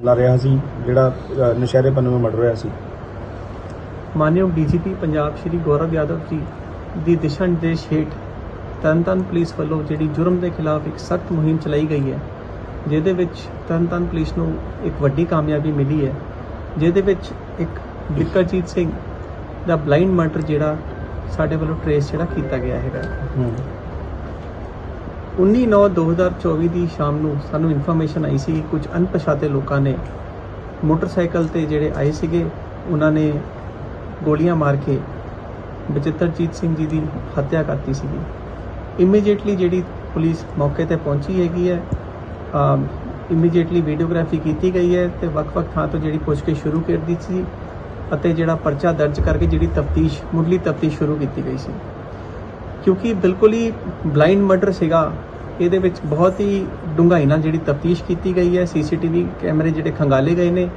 ਮਾਮਲਾ ਰਿਹਾ ਸੀ ਜਿਹੜਾ ਨਸ਼ਹਿਰੇ ਪੰਨੂ ਵਿੱਚ ਮਰਡਰ ਹੋਇਆ ਸੀ। ਮਾਨਯੋਗ ਡੀਜੀਪੀ ਪੰਜਾਬ ਸ਼੍ਰੀ ਗੌਰਵ ਯਾਦਵ ਜੀ ਦੀ ਦਿਸ਼ਾ ਨਿਰਦੇਸ਼ ਹੇਠ ਤਰਨਤਾਰਨ ਪੁਲਿਸ ਵੱਲੋਂ ਜਿਹੜੀ ਜੁਰਮ ਦੇ ਖਿਲਾਫ ਇੱਕ ਸਖਤ ਮੁਹਿੰਮ ਚਲਾਈ ਗਈ ਹੈ ਜਿਹਦੇ ਵਿੱਚ ਤਰਨਤਾਰਨ ਪੁਲਿਸ ਨੂੰ ਇੱਕ ਵੱਡੀ ਕਾਮਯਾਬੀ ਮਿਲੀ ਹੈ ਜਿਹਦੇ ਵਿੱਚ ਇੱਕ ਬਿਕਰਜੀਤ ਸਿੰਘ ਦਾ ਬਲਾਈਂਡ ਮਰਡਰ ਜਿਹੜਾ ਸਾਡੇ ਵੱਲੋਂ ਟ੍ਰੇਸ ਜਿਹੜਾ ਕੀਤਾ ਗਿਆ ਹੈਗਾ। 19/9/2024 ਦੀ ਸ਼ਾਮ ਨੂੰ ਸਾਨੂੰ ਇਨਫੋਰਮੇਸ਼ਨ ਆਈ ਸੀ ਕੁਝ ਅਣਪਛਾਤੇ ਲੋਕਾਂ ਨੇ ਮੋਟਰਸਾਈਕਲ ਤੇ ਜਿਹੜੇ ਆਏ ਸੀਗੇ, ਉਹਨਾਂ ਨੇ ਗੋਲੀਆਂ ਮਾਰ ਕੇ ਬਚਿੱਤਰਜੀਤ ਸਿੰਘ ਜੀ ਦੀ ਹੱਤਿਆ ਕਰਤੀ ਸੀਗੀ। ਇਮੀਡੀਏਟਲੀ ਜਿਹੜੀ ਪੁਲਿਸ ਮੌਕੇ ਤੇ ਪਹੁੰਚੀ ਹੈਗੀ ਹੈ ਇਮੀਡੀਏਟਲੀ ਵੀਡੀਓਗ੍ਰਾਫੀ ਕੀਤੀ ਗਈ ਹੈ ਤੇ ਵੱਖ-ਵੱਖ ਥਾਂ ਤੋਂ ਜਿਹੜੀ ਪੁੱਛਗਿੱਛ ਸ਼ੁਰੂ ਕਰ ਦਿੱਤੀ ਸੀ ਅਤੇ ਜਿਹੜਾ ਪਰਚਾ ਦਰਜ ਕਰਕੇ ਜਿਹੜੀ ਤਫਤੀਸ਼, ਮੁੱਢਲੀ ਤਫਤੀਸ਼ ਸ਼ੁਰੂ ਕੀਤੀ ਗਈ ਸੀ। ਕਿਉਂਕਿ ਬਿਲਕੁਲ ਹੀ ਬਲਾਈਂਡ ਮਰਡਰ ਸੀਗਾ ਇਹਦੇ ਵਿੱਚ ਬਹੁਤ ਹੀ ਡੂੰਘਾਈ ਨਾਲ ਜਿਹੜੀ ਤਫਤੀਸ਼ ਕੀਤੀ ਗਈ ਹੈ, ਸੀਸੀਟੀਵੀ ਕੈਮਰੇ ਜਿਹੜੇ ਖੰਗਾਲੇ ਗਏ ਨੇ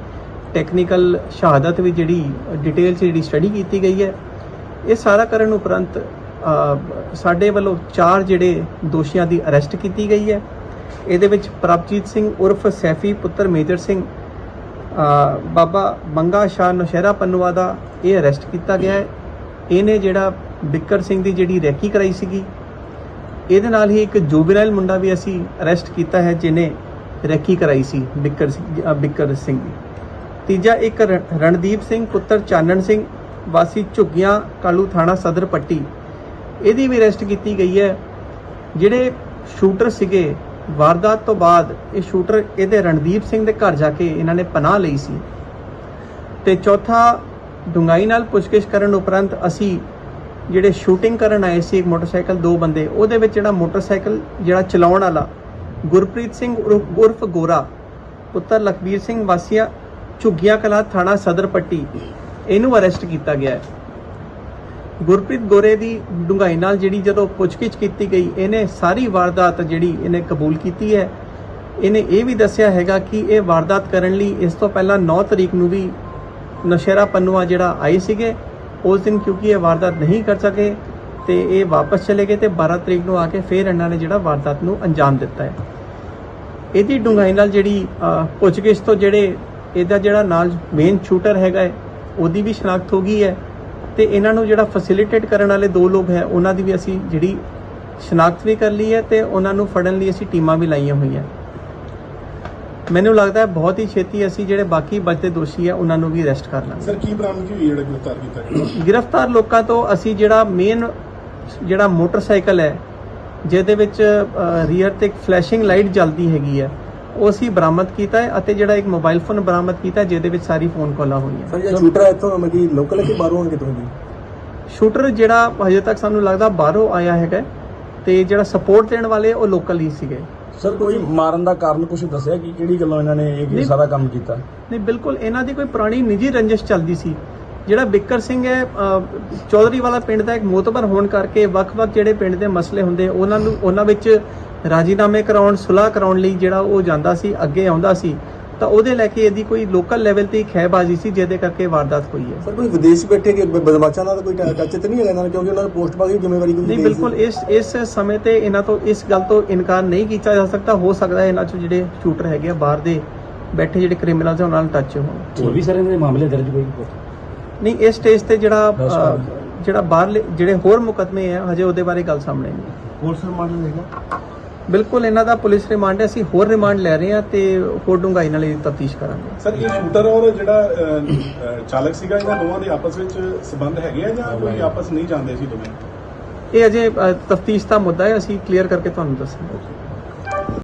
ਟੈਕਨੀਕਲ ਸ਼ਹਾਦਤ ਵੀ ਜਿਹੜੀ ਡਿਟੇਲ 'ਚ ਜਿਹੜੀ ਸਟੱਡੀ ਕੀਤੀ ਗਈ ਹੈ, ਇਹ ਸਾਰਾ ਕਰਨ ਉਪਰੰਤ ਸਾਡੇ ਵੱਲੋਂ ਚਾਰ ਜਿਹੜੇ ਦੋਸ਼ੀਆਂ ਦੀ ਅਰੈਸਟ ਕੀਤੀ ਗਈ ਹੈ। ਇਹਦੇ ਵਿੱਚ ਪ੍ਰਭਜੀਤ ਸਿੰਘ ਉਰਫ ਸੈਫੀ, ਪੁੱਤਰ ਮੇਜਰ ਸਿੰਘ ਬਾਬਾ ਮੰਗਾ ਸ਼ਾਹ ਨੌਸ਼ਹਿਰਾ ਪੰਨਵਾ ਦਾ ਇਹ ਅਰੈਸਟ ਕੀਤਾ ਗਿਆ ਹੈ। ਇਹਨੇ ਜਿਹੜਾ ਬਿੱਕਰ ਸਿੰਘ ਦੀ ਜਿਹੜੀ ਰੈਕੀ ਕਰਾਈ ਸੀਗੀ ਇਹਦੇ ਨਾਲ ਹੀ ਇੱਕ ਜੁਬਨਾਈਲ ਮੁੰਡਾ ਵੀ ਅਸੀਂ ਅਰੈਸਟ ਕੀਤਾ ਹੈ ਜਿਹਨੇ ਰੈਕੀ ਕਰਾਈ ਸੀ ਬਿੱਕਰ ਸਿੰਘ ਅ, ਬਿੱਕਰ ਸਿੰਘ ਦੀ। ਤੀਜਾ ਇੱਕ ਰ- ਰਣਦੀਪ ਸਿੰਘ ਪੁੱਤਰ ਚਾਨਣ ਸਿੰਘ ਵਾਸੀ ਝੁੱਗੀਆਂ ਕਾਲੂ ਥਾਣਾ ਸਦਰ ਪੱਟੀ। ਇਹਦੀ ਵੀ ਅਰੈਸਟ ਕੀਤੀ ਗਈ ਹੈ। ਜਿਹੜੇ ਸ਼ੂਟਰ ਸੀਗੇ ਵਾਰਦਾਤ ਤੋਂ ਬਾਅਦ ਇਹ ਸ਼ੂਟਰ ਇਹਦੇ ਰਣਦੀਪ ਸਿੰਘ ਦੇ ਘਰ ਜਾ ਕੇ ਇਹਨਾਂ ਨੇ ਪਨਾਹ ਲਈ ਸੀ। ਤੇ ਚੌਥਾ ਡੁੰਗਾਈ ਨਾਲ ਪੁੱਛਗਿੱਛ ਕਰਨ ਉਪਰੰਤ ਅਸੀਂ ਜਿਹੜੇ ਸ਼ੂਟਿੰਗ ਕਰਨ ਆਏ ਸੀ ਇੱਕ ਮੋਟਰਸਾਈਕਲ ਦੋ ਬੰਦੇ, ਉਹਦੇ ਵਿੱਚ ਜਿਹੜਾ ਮੋਟਰਸਾਈਕਲ ਜਿਹੜਾ ਚਲਾਉਣ ਵਾਲਾ ਗੁਰਪ੍ਰੀਤ ਸਿੰਘ ਉਰਫ ਉਰਫ ਗੋਰਾ, ਪੁੱਤਰ ਲਖਬੀਰ ਸਿੰਘ ਵਾਸੀਆ, ਝੁੱਗੀਆਂ ਕਲਾ ਥਾਣਾ ਸਦਰ ਪੱਟੀ, ਇਹਨੂੰ ਅਰੈਸਟ ਕੀਤਾ ਗਿਆ ਹੈ। ਗੁਰਪ੍ਰੀਤ ਗੋਰੇ ਦੀ ਡੁੰਗਾਈ ਨਾਲ ਜਿਹੜੀ ਜਦੋਂ ਪੁੱਛਗਿੱਛ ਕੀਤੀ ਗਈ, ਇਹਨੇ ਸਾਰੀ ਵਾਰਦਾਤ ਜਿਹੜੀ ਇਹਨੇ ਕਬੂਲ ਕੀਤੀ ਹੈ। ਇਹਨੇ ਇਹ ਵੀ ਦੱਸਿਆ ਹੈਗਾ ਕਿ ਇਹ ਵਾਰਦਾਤ ਕਰਨ ਲਈ ਇਸ ਤੋਂ ਪਹਿਲਾਂ 9 ਤਰੀਕ ਨੂੰ ਵੀ ਨਸ਼ਹਿਰਾ ਪੰਨੂਆ ਜਿਹੜਾ ਆਏ ਸੀਗੇ। ਉਸ ਦਿਨ ਕਿਉਂਕਿ ਇਹ ਵਾਰਦਾਤ ਨਹੀਂ ਕਰ ਸਕੇ ਤੇ ਇਹ ਵਾਪਸ ਚਲੇ ਗਏ ਤੇ 12 ਤਰੀਕ ਨੂੰ ਆ ਕੇ ਫੇਰ ਇਹਨਾਂ ਨੇ ਜਿਹੜਾ ਵਾਰਦਾਤ ਨੂੰ ਅੰਜਾਮ ਦਿੱਤਾ ਹੈ। ਇਹਦੀ ਡੁੰਗਾਈ ਨਾਲ ਜਿਹੜੀ ਪੁੱਛਗਿੱਛ ਤੋਂ ਜਿਹੜੇ ਇਹਦਾ ਜਿਹੜਾ ਨਾਲ ਮੇਨ ਸ਼ੂਟਰ ਹੈਗਾ ਹੈ, ਉਹਦੀ ਵੀ ਸ਼ਨਾਖਤ ਹੋ ਗਈ ਹੈ ਤੇ ਇਹਨਾਂ ਨੂੰ ਜਿਹੜਾ ਫੈਸਿਲਿਟੇਟ ਕਰਨ ਵਾਲੇ ਦੋ ਲੋਕ ਹੈ, ਉਹਨਾਂ ਦੀ ਵੀ ਅਸੀਂ ਜਿਹੜੀ ਸ਼ਨਾਖਤ ਵੀ ਕਰ ਲਈ ਹੈ ਤੇ ਉਹਨਾਂ ਨੂੰ ਫੜਨ ਲਈ ਅਸੀਂ ਟੀਮਾਂ ਵੀ ਲਾਈਆਂ ਹੋਈਆਂ। ਮੈਨੂੰ ਲੱਗਦਾ ਹੈ ਬਹੁਤ ਹੀ ਛੇਤੀ ਅਸੀਂ ਜਿਹੜੇ ਬਾਕੀ ਬਚਦੇ ਦੋਸ਼ੀ ਹੈ ਉਹਨਾਂ ਨੂੰ ਵੀ ਅਰੈਸਟ ਕਰ ਲਾਂਗੇ। ਸਰ ਕੀ ਬਰਾਮਦਗੀ ਹੋਈ ਜਿਹੜਾ ਗ੍ਰਿਫਤਾਰ ਕੀਤਾ ਗਿਆ? ਗ੍ਰਿਫਤਾਰ ਲੋਕਾਂ ਤੋਂ ਅਸੀਂ ਜਿਹੜਾ ਮੇਨ ਜਿਹੜਾ ਮੋਟਰਸਾਈਕਲ ਹੈ ਜਿਹਦੇ ਵਿੱਚ ਰੀਅਰ ਤੇ ਇੱਕ ਫਲੈਸ਼ਿੰਗ ਲਾਈਟ ਜਲਦੀ ਹੈਗੀ ਹੈ ਉਹ ਅਸੀਂ ਬਰਾਮਦ ਕੀਤਾ ਹੈ ਅਤੇ ਜਿਹੜਾ ਇੱਕ ਮੋਬਾਈਲ ਫੋਨ ਬਰਾਮਦ ਕੀਤਾ ਹੈ, ਜਿਹਦੇ ਵਿੱਚ ਸਾਰੀ ਫੋਨ ਕਾਲਾਂ ਹੋਈਆਂ। ਸਰ ਇਹ ਸ਼ੂਟਰ ਇੱਥੋਂ ਮਤਲਬ ਕਿ ਲੋਕਲ ਹੈ ਕਿ ਬਾਹਰੋਂ ਆ ਕਿਤੋਂ ਜੀ ਸ਼ੂਟਰ ਜਿਹੜਾ ਹਜੇ ਤੱਕ ਸਾਨੂੰ ਲੱਗਦਾ ਬਾਹਰੋਂ ਆਇਆ ਹੈਗਾ ਤੇ ਜਿਹੜਾ ਸਪੋਰਟ ਦੇਣ ਵਾਲੇ ਉਹ ਲੋਕਲ ਹੀ ਸੀਗੇ। ਸਰ ਕੋਈ ਮਾਰਨ ਦਾ ਕਾਰਨ ਕੁਝ ਦੱਸਿਆ ਕਿ ਕਿਹੜੀ ਗੱਲੋਂ ਇਹਨਾਂ ਨੇ ਇਹ ਨਹੀਂ। ਸਾਰਾ ਕੰਮ ਕੀਤਾ ਨਹੀਂ ਬਿਲਕੁਲ ਇਹਨਾਂ ਦੀ ਕੋਈ ਪੁਰਾਣੀ ਨਿੱਜੀ ਰੰਜਿਸ਼ ਚੱਲਦੀ ਸੀ ਜਿਹੜਾ ਬਿੱਕਰ ਸਿੰਘ ਹੈ ਚੌਧਰੀ ਵਾਲਾ ਪਿੰਡ ਦਾ ਇੱਕ ਮੋਤਬਰ ਹੋਣ ਕਰਕੇ ਵੱਖ-ਵੱਖ ਜਿਹੜੇ ਪਿੰਡ ਦੇ ਮਸਲੇ ਹੁੰਦੇ ਉਹਨਾਂ ਨੂੰ ਉਹਨਾਂ ਵਿੱਚ ਰਾਜੀਨਾਮੇ ਕਰਾਉਣ ਸੁਲਾਹ ਕਰਾਉਣ ਲਈ ਜਿਹੜਾ ਉਹ ਜਾਂਦਾ ਸੀ ਅੱਗੇ ਆਉਂਦਾ ਸੀ ਤਾਂ ਉਹਦੇ ਲੈ ਕੇ ਇਹਦੀ ਕੋਈ ਲੋਕਲ ਲੈਵਲ ਤੇ ਖਹਿਬਾਜ਼ੀ ਸੀ ਜਿਹਦੇ ਕਰਕੇ ਵਾਰਦਾਤ ਹੋਈ ਹੈ। ਸਰ ਕੋਈ ਵਿਦੇਸ਼ ਬੈਠੇ ਕਿ ਬਦਮਾਸ਼ਾਂ ਨਾਲ ਕੋਈ ਟੱਚ ਤੇ ਨਹੀਂ ਹੈਗਾ ਇਹਨਾਂ ਦਾ ਕਿਉਂਕਿ ਉਹਨਾਂ ਦਾ ਪੋਸਟ ਪਾ ਕੇ ਜ਼ਿੰਮੇਵਾਰੀ ਕੋਈ ਨਹੀਂ। ਬਿਲਕੁਲ ਇਸ ਇਸ ਸਮੇਂ ਤੇ ਇਹਨਾਂ ਤੋਂ ਇਸ ਗੱਲ ਤੋਂ ਇਨਕਾਰ ਨਹੀਂ ਕੀਤਾ ਜਾ ਸਕਦਾ। ਹੋ ਸਕਦਾ ਹੈ ਇਹਨਾਂ 'ਚ ਜਿਹੜੇ ਸ਼ੂਟਰ ਹੈਗੇ ਆ ਬਾਹਰ ਦੇ ਬੈਠੇ ਜਿਹੜੇ ਕ੍ਰਿਮੀਨਲਸ ਆ ਉਹਨਾਂ ਨਾਲ ਟੱਚ ਹੋਣ। ਹੋਰ ਵੀ ਸਾਰੇ ਦੇ ਮਾਮਲੇ ਦਰਜ ਕੋਈ? ਨਹੀਂ ਇਸ ਸਟੇਜ ਤੇ ਜਿਹੜਾ ਜਿਹੜਾ ਬਾਹਰਲੇ ਜਿਹੜੇ ਹੋਰ ਮੁਕਦਮੇ ਆ ਹਜੇ ਉਹਦੇ ਬਾਰੇ ਗੱਲ ਸਾਹਮਣੇ ਨਹੀਂ। ਪੁਲਿਸ ਰਿਮਾਂਡ ਹੈਗਾ? ਬਿਲਕੁਲ ਇਹਨਾਂ ਦਾ ਪੁਲਿਸ ਰਿਮਾਂਡ ਹੈ ਅਸੀਂ ਹੋਰ ਰਿਮਾਂਡ ਲੈ ਰਹੇ ਹਾਂ ਤੇ ਹੋਰ ਡੂੰਘਾਈ ਨਾਲ ਇਹਦੀ ਤਫਤੀਸ਼ ਕਰਾਂਗੇ। ਸਰ ਇਹ ਸ਼ੂਟਰ ਔਰ ਜਿਹੜਾ ਅ, ਚਾਲਕ ਸੀਗਾ ਇਹਨਾਂ ਦੋਵਾਂ ਦੇ ਆਪਸ ਵਿੱਚ ਸਬੰਧ ਹੈਗੇ ਆ ਜਾਂ ਕੋਈ ਆਪਸ ਨਹੀਂ ਜਾਣਦੇ ਸੀ ਦੋਵੇਂ? ਇਹ ਅਜੇ ਤਫਤੀਸ਼ ਦਾ ਮੁੱਦਾ ਹੈ ਅਸੀਂ ਕਲੀਅਰ ਕਰਕੇ ਤੁਹਾਨੂੰ ਦੱਸਾਂਗੇ।